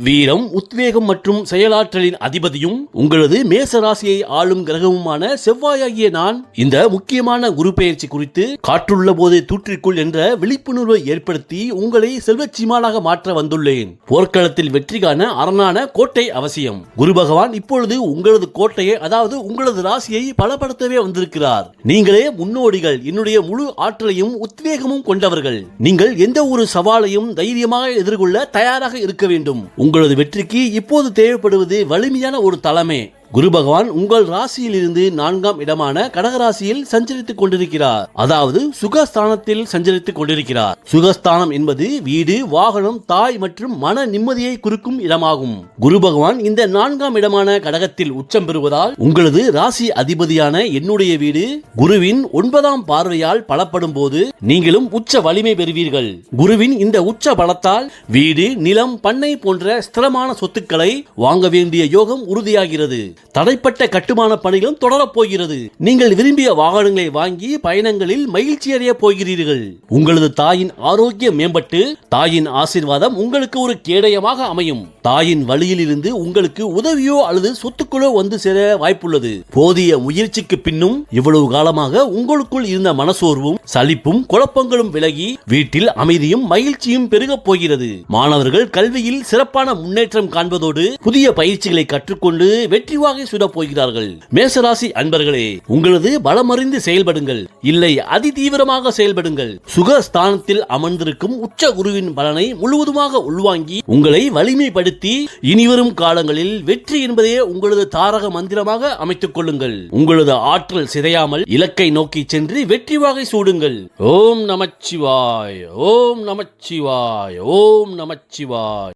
வீரம் உத்வேகம் மற்றும் செயலாற்றலின் அதிபதியும் உங்களது மேச ராசியை ஆளும் கிரகமுமான செவ்வாயாகிய நான் இந்த முக்கியமான குரு பெயர்ச்சி குறித்து காற்றுள்ள போதே தூற்றிற்குள் என்ற விழிப்புணர்வை ஏற்படுத்தி உங்களை செல்வச்சிமானாக மாற்ற வந்துள்ளேன். போர்க்களத்தில் வெற்றி காண அரணான கோட்டை அவசியம். குரு பகவான் இப்பொழுது உங்களது கோட்டையை அதாவது உங்களது ராசியை பலப்படுத்தவே வந்திருக்கிறார். நீங்களே முன்னோடிகள் என்னுடைய முழு ஆற்றலையும் உத்வேகமும் கொண்டவர்கள். நீங்கள் எந்த ஒரு சவாலையும் தைரியமாக எதிர்கொள்ள தயாராக இருக்க வேண்டும். உங்களது வெற்றிக்கு இப்போது தேவைப்படுவது வலிமையான ஒரு தலைமை. குரு பகவான் உங்கள் ராசியிலிருந்து நான்காம் இடமான கடகராசியில் சஞ்சரித்துக் கொண்டிருக்கிறார். அதாவது சுகஸ்தானத்தில் சஞ்சரித்துக் கொண்டிருக்கிறார். சுகஸ்தானம் என்பது வீடு வாகனம் தாய் மற்றும் மன நிம்மதியை குறிக்கும் இடமாகும். குரு பகவான் இந்த நான்காம் இடமான கடகத்தில் உச்சம் பெறுவதால் உங்களது ராசி அதிபதியான என்னுடைய வீடு குருவின் ஒன்பதாம் பார்வையால் பலப்படும் போது நீங்களும் உச்ச வலிமை பெறுவீர்கள். குருவின் இந்த உச்ச பலத்தால் வீடு நிலம் பண்ணை போன்ற ஸ்திரமான சொத்துக்களை வாங்க வேண்டிய யோகம் உறுதியாகிறது. தடைப்பட்ட கட்டுமான பணிகளும் தொடரப் போகிறது. நீங்கள் விரும்பிய வாகனங்களை வாங்கி பயணங்களில் மகிழ்ச்சி அடைய போகிறீர்கள். உங்களது தாயின் ஆரோக்கியம் மேம்பட்டு தாயின் ஆசீர்வாதம் உங்களுக்கு ஒரு கேடயமாக அமையும். தாயின் வழியில் இருந்து உங்களுக்கு உதவியோ அல்லது சொத்துக்களோ வந்து சேர வாய்ப்புள்ளது. போதிய முயற்சிக்கு பின்னும் இவ்வளவு காலமாக உங்களுக்குள் இருந்த மனசோர்வும் சலிப்பும் குழப்பங்களும் விலகி வீட்டில் அமைதியும் மகிழ்ச்சியும் பெருகப் போகிறது. மாணவர்கள் கல்வியில் சிறப்பான முன்னேற்றம் காண்பதோடு புதிய பயிற்சிகளை கற்றுக்கொண்டு வெற்றி வாகை சுடப் போகிறார்கள். மேசராசி அன்பர்களே உங்களது பலமறிந்து செயல்படுங்கள். இல்லை அதி தீவிரமாக செயல்படுங்கள். சுகஸ்தானத்தில் அமர்ந்திருக்கும் உச்ச குருவின் பலனை முழுவதுமாக உள்வாங்கி உங்களை வலிமைப்படுத்தி இனிவரும் காலங்களில் வெற்றி என்பதே உங்களது தாரக மந்திரமாக அமைத்துக் கொள்ளுங்கள். உங்களது ஆற்றல் சிதையாமல் இலக்கை நோக்கி சென்று வெற்றி வாகை சூடுங்கள். ஓம் நமச்சிவாய் ஓம் நமச்சிவாய் ஓம் நமச்சிவாய்.